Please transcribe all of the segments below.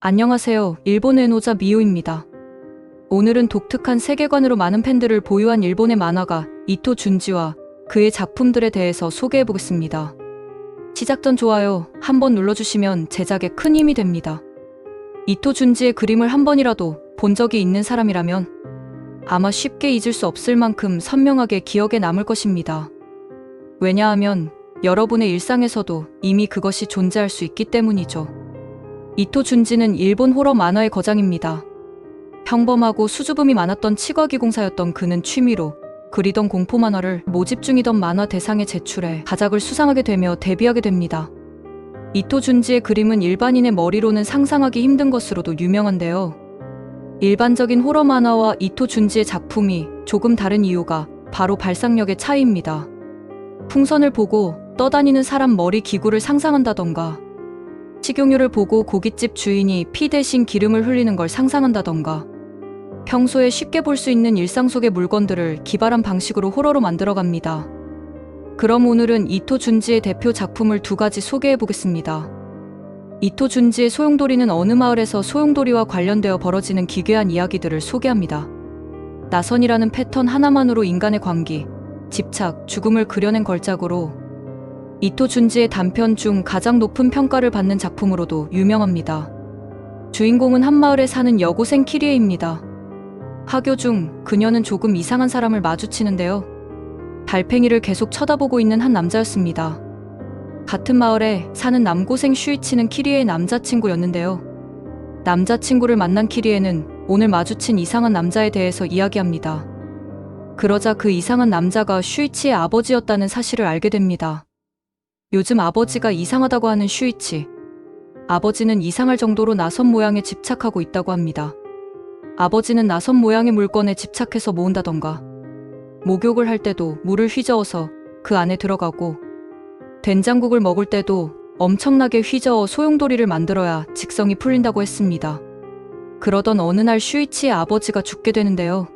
안녕하세요. 일본의 노자 미호입니다. 오늘은 독특한 세계관으로 많은 팬들을 보유한 일본의 만화가 이토 준지와 그의 작품들에 대해서 소개해 보겠습니다. 시작 전 좋아요 한번 눌러주시면 제작에 큰 힘이 됩니다. 이토 준지의 그림을 한 번이라도 본 적이 있는 사람이라면 아마 쉽게 잊을 수 없을 만큼 선명하게 기억에 남을 것입니다. 왜냐하면 여러분의 일상에서도 이미 그것이 존재할 수 있기 때문이죠. 이토 준지는 일본 호러 만화의 거장입니다. 평범하고 수줍음이 많았던 치과기공사였던 그는 취미로 그리던 공포 만화를 모집 중이던 만화 대상에 제출해 가작을 수상하게 되며 데뷔하게 됩니다. 이토 준지의 그림은 일반인의 머리로는 상상하기 힘든 것으로도 유명한데요. 일반적인 호러 만화와 이토 준지의 작품이 조금 다른 이유가 바로 발상력의 차이입니다. 풍선을 보고 떠다니는 사람 머리 기구를 상상한다던가 식용유를 보고 고깃집 주인이 피 대신 기름을 흘리는 걸 상상한다던가 평소에 쉽게 볼 수 있는 일상 속의 물건들을 기발한 방식으로 호러로 만들어갑니다. 그럼 오늘은 이토 준지의 대표 작품을 두 가지 소개해 보겠습니다. 이토 준지의 소용돌이는 어느 마을에서 소용돌이와 관련되어 벌어지는 기괴한 이야기들을 소개합니다. 나선이라는 패턴 하나만으로 인간의 광기, 집착, 죽음을 그려낸 걸작으로 이토 준지의 단편 중 가장 높은 평가를 받는 작품으로도 유명합니다. 주인공은 한 마을에 사는 여고생 키리에입니다. 학교 중 그녀는 조금 이상한 사람을 마주치는데요. 달팽이를 계속 쳐다보고 있는 한 남자였습니다. 같은 마을에 사는 남고생 슈이치는 키리에의 남자친구였는데요. 남자친구를 만난 키리에는 오늘 마주친 이상한 남자에 대해서 이야기합니다. 그러자 그 이상한 남자가 슈이치의 아버지였다는 사실을 알게 됩니다. 요즘 아버지가 이상하다고 하는 슈이치. 아버지는 이상할 정도로 나선 모양에 집착하고 있다고 합니다. 아버지는 나선 모양의 물건에 집착해서 모은다던가, 목욕을 할 때도 물을 휘저어서 그 안에 들어가고, 된장국을 먹을 때도 엄청나게 휘저어 소용돌이를 만들어야 직성이 풀린다고 했습니다. 그러던 어느 날 슈이치의 아버지가 죽게 되는데요.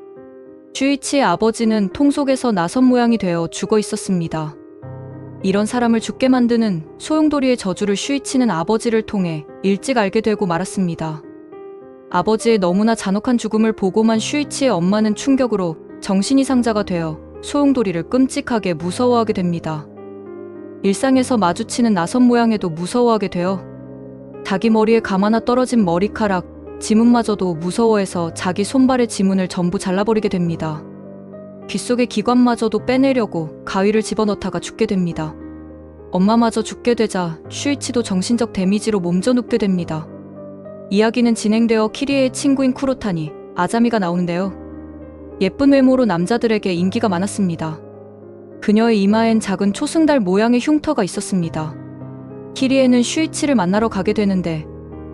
슈이치의 아버지는 통 속에서 나선 모양이 되어 죽어 있었습니다. 이런 사람을 죽게 만드는 소용돌이의 저주를 슈이치는 아버지를 통해 일찍 알게 되고 말았습니다. 아버지의 너무나 잔혹한 죽음을 보고만 슈이치의 엄마는 충격으로 정신 이상자가 되어 소용돌이를 끔찍하게 무서워하게 됩니다. 일상에서 마주치는 나선 모양에도 무서워하게 되어 자기 머리에 감 하나 떨어진 머리카락, 지문마저도 무서워해서 자기 손발의 지문을 전부 잘라버리게 됩니다. 귓속의 기관마저도 빼내려고 가위를 집어넣다가 죽게 됩니다. 엄마마저 죽게 되자 슈이치도 정신적 데미지로 몸져 눕게 됩니다. 이야기는 진행되어 키리에의 친구인 쿠로타니, 아자미가 나오는데요. 예쁜 외모로 남자들에게 인기가 많았습니다. 그녀의 이마엔 작은 초승달 모양의 흉터가 있었습니다. 키리에는 슈이치를 만나러 가게 되는데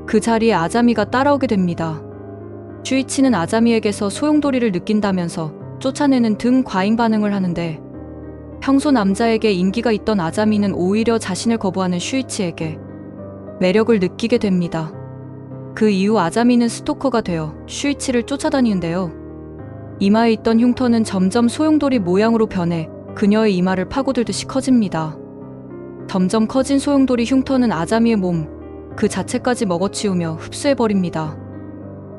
그 자리에 아자미가 따라오게 됩니다. 슈이치는 아자미에게서 소용돌이를 느낀다면서 쫓아내는 등 과잉 반응을 하는데 평소 남자에게 인기가 있던 아자미는 오히려 자신을 거부하는 슈이치에게 매력을 느끼게 됩니다. 그 이후 아자미는 스토커가 되어 슈이치를 쫓아다니는데요. 이마에 있던 흉터는 점점 소용돌이 모양으로 변해 그녀의 이마를 파고들듯이 커집니다. 점점 커진 소용돌이 흉터는 아자미의 몸 그 자체까지 먹어치우며 흡수해버립니다.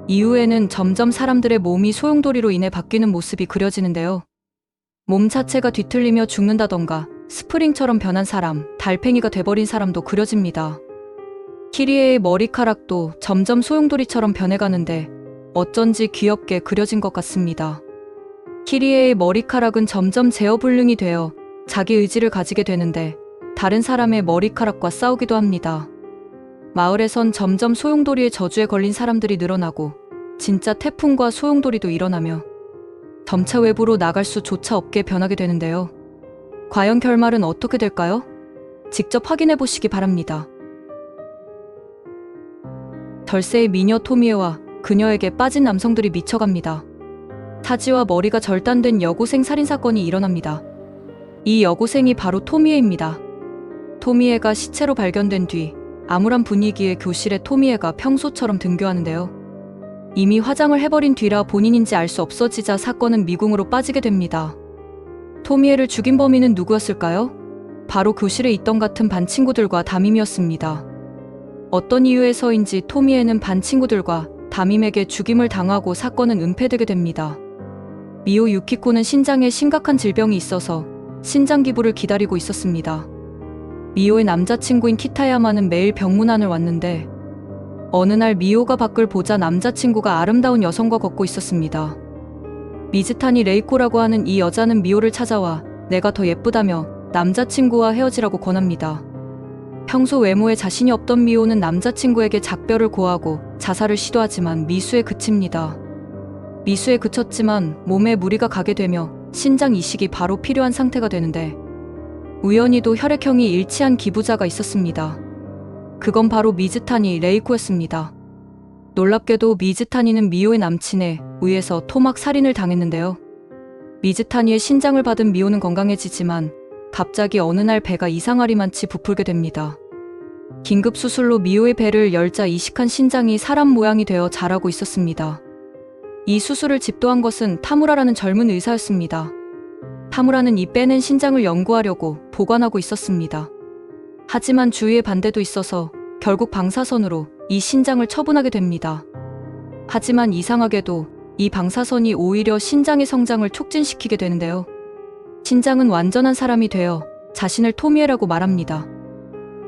이후에는 점점 사람들의 몸이 소용돌이로 인해 바뀌는 모습이 그려지는데요. 몸 자체가 뒤틀리며 죽는다던가 스프링처럼 변한 사람, 달팽이가 돼버린 사람도 그려집니다. 키리에의 머리카락도 점점 소용돌이처럼 변해가는데 어쩐지 귀엽게 그려진 것 같습니다. 키리에의 머리카락은 점점 제어 불능이 되어 자기 의지를 가지게 되는데 다른 사람의 머리카락과 싸우기도 합니다. 마을에선 점점 소용돌이의 저주에 걸린 사람들이 늘어나고 진짜 태풍과 소용돌이도 일어나며 점차 외부로 나갈 수조차 없게 변하게 되는데요. 과연 결말은 어떻게 될까요? 직접 확인해 보시기 바랍니다. 덜세의 미녀 토미에와 그녀에게 빠진 남성들이 미쳐갑니다. 타지와 머리가 절단된 여고생 살인 사건이 일어납니다. 이 여고생이 바로 토미에입니다. 토미에가 시체로 발견된 뒤 암울한 분위기의 교실에 토미에가 평소처럼 등교하는데요. 이미 화장을 해버린 뒤라 본인인지 알 수 없어지자 사건은 미궁으로 빠지게 됩니다. 토미에를 죽인 범인은 누구였을까요? 바로 교실에 있던 같은 반 친구들과 담임이었습니다. 어떤 이유에서인지 토미에는 반 친구들과 담임에게 죽임을 당하고 사건은 은폐되게 됩니다. 미오 유키코는 신장에 심각한 질병이 있어서 신장 기부를 기다리고 있었습니다. 미오의 남자친구인 키타야마는 매일 병문안을 왔는데 어느 날 미오가 밖을 보자 남자친구가 아름다운 여성과 걷고 있었습니다. 미즈타니 레이코라고 하는 이 여자는 미오를 찾아와 내가 더 예쁘다며 남자친구와 헤어지라고 권합니다. 평소 외모에 자신이 없던 미오는 남자친구에게 작별을 고하고 자살을 시도하지만 미수에 그칩니다. 미수에 그쳤지만 몸에 무리가 가게 되며 신장 이식이 바로 필요한 상태가 되는데 우연히도 혈액형이 일치한 기부자가 있었습니다. 그건 바로 미즈타니 레이코였습니다. 놀랍게도 미즈타니는 미오의 남친에 의해서 토막 살인을 당했는데요. 미즈타니의 신장을 받은 미오는 건강해지지만 갑자기 어느 날 배가 이상하리만치 부풀게 됩니다. 긴급 수술로 미오의 배를 열자 이식한 신장이 사람 모양이 되어 자라고 있었습니다. 이 수술을 집도한 것은 타무라라는 젊은 의사였습니다. 타무라는 이 빼낸 신장을 연구하려고 보관하고 있었습니다. 하지만 주위의 반대도 있어서 결국 방사선으로 이 신장을 처분하게 됩니다. 하지만 이상하게도 이 방사선이 오히려 신장의 성장을 촉진시키게 되는데요. 신장은 완전한 사람이 되어 자신을 토미에라고 말합니다.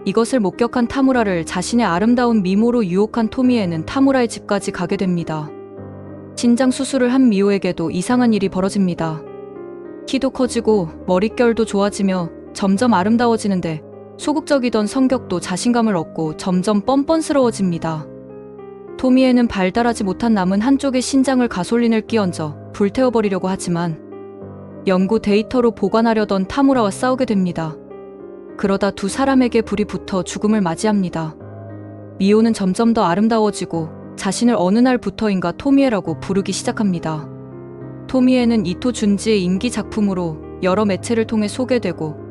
이것을 목격한 타무라를 자신의 아름다운 미모로 유혹한 토미에는 타무라의 집까지 가게 됩니다. 신장 수술을 한 미호에게도 이상한 일이 벌어집니다. 키도 커지고 머릿결도 좋아지며 점점 아름다워지는데 소극적이던 성격도 자신감을 얻고 점점 뻔뻔스러워집니다. 토미에는 발달하지 못한 남은 한쪽의 신장을 가솔린을 끼얹어 불태워버리려고 하지만 연구 데이터로 보관하려던 타무라와 싸우게 됩니다. 그러다 두 사람에게 불이 붙어 죽음을 맞이합니다. 미호는 점점 더 아름다워지고 자신을 어느 날부터인가 토미에라고 부르기 시작합니다. 토미에는 이토 준지의 인기 작품으로 여러 매체를 통해 소개되고